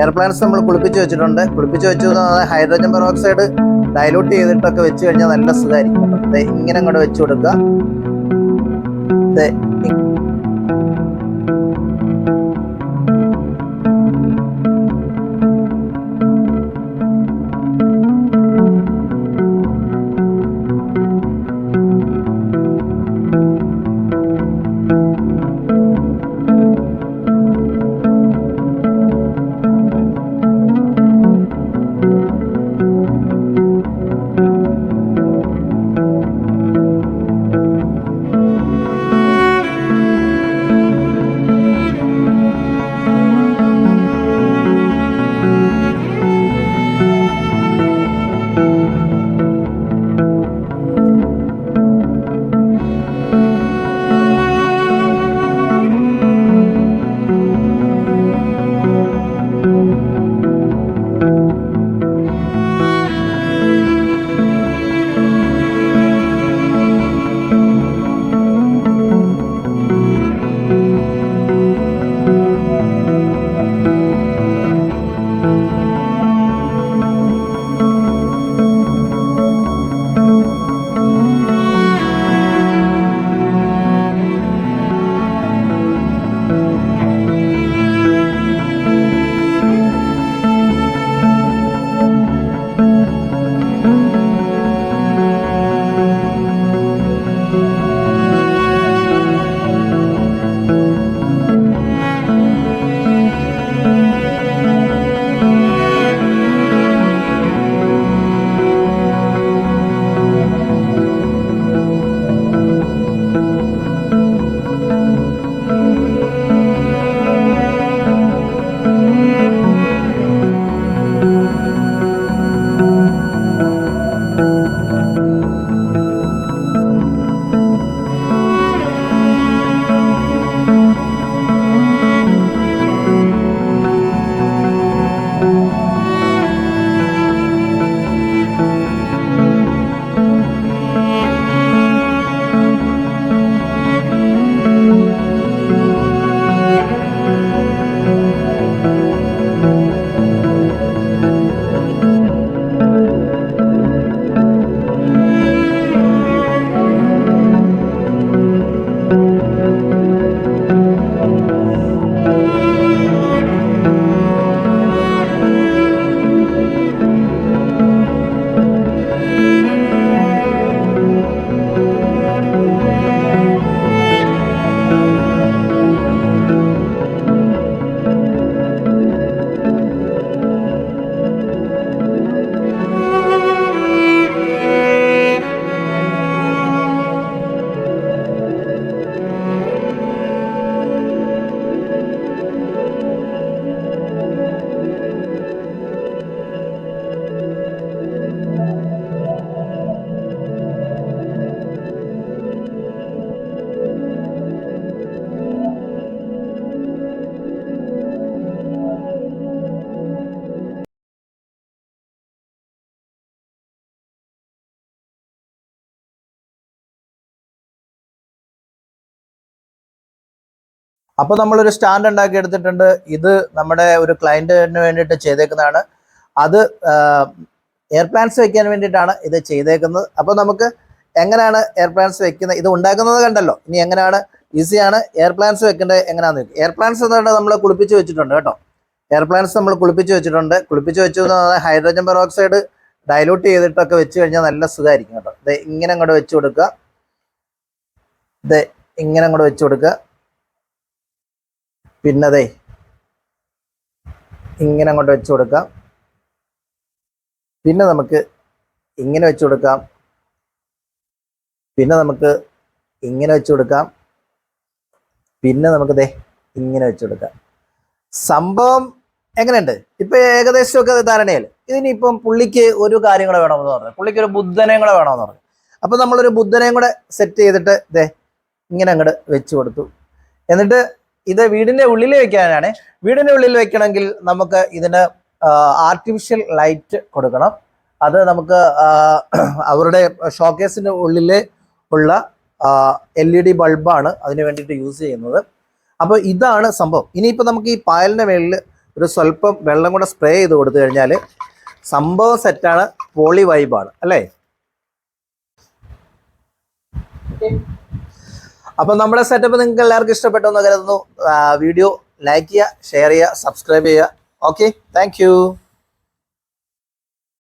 Air plants നമ്മൾ കുളിപ്പിച്ച് വെച്ചിട്ടുണ്ട്. കുളിപ്പിച്ച് വെച്ചു ഹൈഡ്രജൻ പെറോക്സൈഡ് ഡൈലൂട്ട് ചെയ്തിട്ടൊക്കെ വെച്ച് കഴിഞ്ഞാൽ നല്ല സുഖമായിരിക്കും ഇങ്ങനെ അങ്ങോട്ട് വെച്ച് കൊടുക്കുക. ദേ നമ്മൾ അപ്പൊ നമ്മളൊരു സ്റ്റാൻഡ് ഉണ്ടാക്കി എടുത്തിട്ടുണ്ട്. ഇത് നമ്മുടെ ഒരു ക്ലയന്റിന് വേണ്ടിയിട്ട് ചെയ്തേക്കുന്നതാണ്. അത് എയർ പ്ലാന്റ്സ് വെക്കാൻ വേണ്ടിയിട്ടാണ് ഇത് ചെയ്തേക്കുന്നത്. അപ്പൊ നമുക്ക് എങ്ങനെയാണ് എയർ പ്ലാന്റ്സ് വെക്കുന്നത് ഇത് ഉണ്ടാക്കുന്നത് കണ്ടല്ലോ. ഇനി എങ്ങനെയാണ്? ഈസിയാണ്. എയർ പ്ലാന്റ്സ് വെക്കേണ്ടത് എങ്ങനെയാണെന്ന് എയർ പ്ലാന്റ്സ് എന്താണ് നമ്മൾ കുളിപ്പിച്ച് വെച്ചിട്ടുണ്ട് കേട്ടോ. എയർ പ്ലാന്റ്സ് നമ്മൾ കുളിപ്പിച്ച് വെച്ചിട്ടുണ്ട്. കുളിപ്പിച്ച് വെച്ചു ഹൈഡ്രജൻ പെറോക്സൈഡ് ഡൈലൂട്ട് ചെയ്തിട്ടൊക്കെ വെച്ച് കഴിഞ്ഞാൽ നല്ല സുഖമായിരിക്കും കേട്ടോ. ഇത് ഇങ്ങനെ അങ്ങോട്ട് വെച്ച് കൊടുക്കുക. ഇത് ഇങ്ങനെ അങ്ങോട്ട് വെച്ച് കൊടുക്കുക. പിന്നെ ദേ ഇങ്ങനെ അങ്ങോട്ട് വെച്ച് കൊടുക്കാം. പിന്നെ നമുക്ക് ഇങ്ങനെ വെച്ച് കൊടുക്കാം. പിന്നെ നമുക്ക് ഇങ്ങനെ വെച്ച് കൊടുക്കാം. പിന്നെ നമുക്ക് ദേ ഇങ്ങനെ വെച്ച് കൊടുക്കാം. സംഭവം എങ്ങനെയുണ്ട്? ഇപ്പൊ ഏകദേശമൊക്കെ ധാരണയല്ലേ ഇതിനിപ്പം പുള്ളിക്ക് ഒരു കാര്യം കൂടെ വേണമെന്ന് പറഞ്ഞു. പുള്ളിക്ക് ഒരു ബുദ്ധനെയും കൂടെ വേണമെന്ന് പറഞ്ഞു. അപ്പൊ നമ്മളൊരു ബുദ്ധനെയും കൂടെ സെറ്റ് ചെയ്തിട്ട് ദേ ഇങ്ങനെ അങ്ങോട്ട് വെച്ച് കൊടുത്തു. എന്നിട്ട് ഇത് വീടിന്റെ ഉള്ളിൽ വെക്കാനാണ്. വീടിന്റെ ഉള്ളിൽ വെക്കണമെങ്കിൽ നമുക്ക് ഇതിന് ആർട്ടിഫിഷ്യൽ ലൈറ്റ് കൊടുക്കണം. അത് നമുക്ക് അവരുടെ ഷോക്കേസിന്റെ ഉള്ളിൽ ഉള്ള എൽ ഇ ഡി ബൾബാണ് അതിന് വേണ്ടിയിട്ട് യൂസ് ചെയ്യുന്നത്. അപ്പോൾ ഇതാണ് സംഭവം. ഇനിയിപ്പോൾ നമുക്ക് ഈ പായലിന്റെ മേളിൽ ഒരു സ്വല്പം വെള്ളം കൂടെ സ്പ്രേ ചെയ്ത് കൊടുത്തു കഴിഞ്ഞാൽ സംഭവം സെറ്റാണ് പോളി വൈബാണ് അല്ലേ? അപ്പം നമ്മുടെ സെറ്റപ്പ് നിങ്ങൾക്ക് എല്ലാവർക്കും ഇഷ്ടപ്പെട്ടു എന്ന് കരുതുന്നു. വീഡിയോ ലൈക്ക് ചെയ്യുക ഷെയർ ചെയ്യുക സബ്സ്ക്രൈബ് ചെയ്യുക. Okay thank